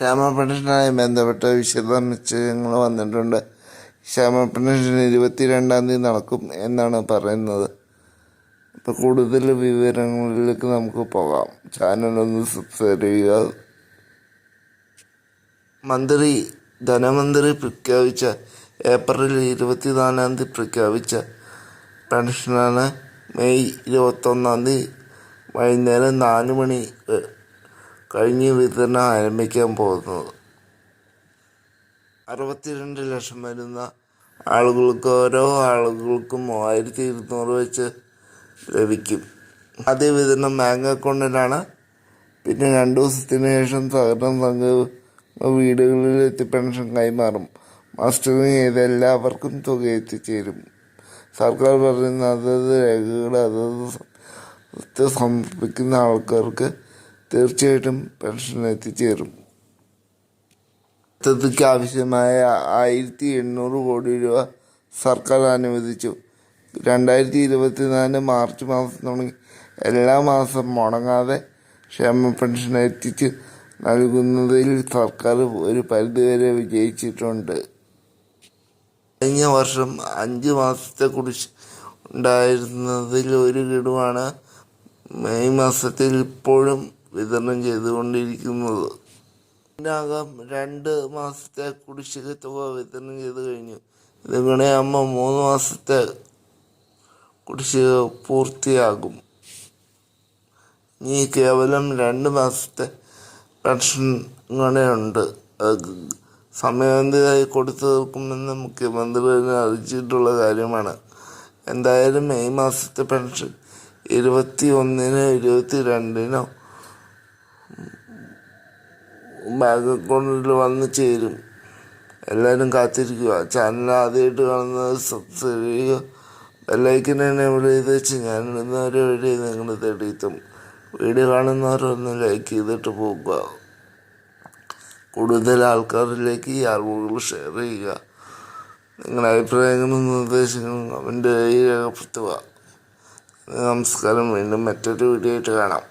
ക്ഷേമ ബന്ധപ്പെട്ട വിശദനിശ്ചയങ്ങൾ വന്നിട്ടുണ്ട്. ക്ഷേമ പെൻഷൻ ഇരുപത്തിരണ്ടാം തീയതി നടക്കും എന്നാണ് പറയുന്നത്. ഇപ്പോൾ കൂടുതൽ വിവരങ്ങളിലേക്ക് നമുക്ക് പോകാം. ചാനലൊന്ന് സബ്സ്ക്രൈബ് ചെയ്യുക. മന്ത്രി ധനമന്ത്രി പ്രഖ്യാപിച്ച ഏപ്രിൽ ഇരുപത്തിനാലാം തീയതി പ്രഖ്യാപിച്ച പെൻഷനാണ് മെയ് ഇരുപത്തൊന്നാം തീയതി വൈകുന്നേരം നാല് മണി കഴിഞ്ഞ് വിതരണം ആരംഭിക്കാൻ പോകുന്നത്. അറുപത്തിരണ്ട് ലക്ഷം വരുന്ന ആളുകൾക്ക് ഓരോ ആളുകൾക്കും മൂവായിരത്തി ഇരുന്നൂറ് വെച്ച് ലഭിക്കും. ആദ്യ വിതരണം ബാങ്ക് അക്കൗണ്ടിലാണ്. പിന്നെ രണ്ട് ദിവസത്തിന് ശേഷം സഹകരണ സംഘ വീടുകളിലെത്തി പെൻഷൻ കൈമാറും. മാസ്റ്ററിങ് ചെയ്ത് എല്ലാവർക്കും തുക എത്തിച്ചേരും. സർക്കാർ പറയുന്ന അതത് രേഖകൾ അതത് സമർപ്പിക്കുന്ന ആൾക്കാർക്ക് തീർച്ചയായിട്ടും പെൻഷൻ എത്തിച്ചേരും. പദ്ധതിക്ക് ആവശ്യമായ ആയിരത്തി എണ്ണൂറ് കോടി രൂപ സർക്കാർ അനുവദിച്ചു. രണ്ടായിരത്തി ഇരുപത്തിനാല് മാർച്ച് മാസം തുടങ്ങി എല്ലാ മാസം മുടങ്ങാതെ ക്ഷേമ പെൻഷൻ എത്തിച്ച് നൽകുന്നതിൽ സർക്കാർ ഒരു പരിധിവരെ വിജയിച്ചിട്ടുണ്ട്. കഴിഞ്ഞ വർഷം അഞ്ച് മാസത്തെ കുടിശ് ഉണ്ടായിരുന്നതിൽ ഒരു ഗഡുവാണ് മെയ് മാസത്തിൽ ഇപ്പോഴും വിതരണം ചെയ്തുകൊണ്ടിരിക്കുന്നത്. ഇതിനകം രണ്ട് മാസത്തെ കുടിശ്ശിക തുക വിതരണം ചെയ്ത് കഴിഞ്ഞു. ഇതിങ്ങനെ അമ്മ മൂന്ന് മാസത്തെ കുടിശ്ശിക പൂർത്തിയാകും. ഇനി കേവലം രണ്ട് മാസത്തെ പെൻഷൻ ഇങ്ങനെയുണ്ട് സമയബന്ധിതമായി കൊടുത്തു തീർക്കുമെന്ന് മുഖ്യമന്ത്രി അറിയിച്ചിട്ടുള്ള കാര്യമാണ്. എന്തായാലും മെയ് മാസത്തെ പെൻഷൻ ഇരുപത്തി ഒന്നിനോ ഇരുപത്തി രണ്ടിനോ ബാങ്ക് അക്കൗണ്ടിൽ വന്ന് ചേരും. എല്ലാവരും കാത്തിരിക്കുക. ചാനൽ ആദ്യമായിട്ട് കാണുന്നത് സബ്സ്ക്രൈബ് ചെയ്യുക ബെല്ലൈക്കൻ ഇവിടെ ചെയ്ത് വെച്ച് ഞാൻ ഇടുന്നവരെ വഴി നിങ്ങൾ തേടിയെത്തും. വീഡിയോ കാണുന്നവരൊന്ന് ലൈക്ക് ചെയ്തിട്ട് പോകുക കൂടുതൽ ആൾക്കാരിലേക്ക് ഈ അറിവുകൾ ഷെയർ ചെയ്യുക. നിങ്ങളുടെ അഭിപ്രായങ്ങളും നിർദ്ദേശങ്ങളും കമന്റ് രേഖപ്പെടുത്തുക. നമസ്കാരം. വീണ്ടും മറ്റൊരു വീഡിയോ ആയിട്ട് കാണാം.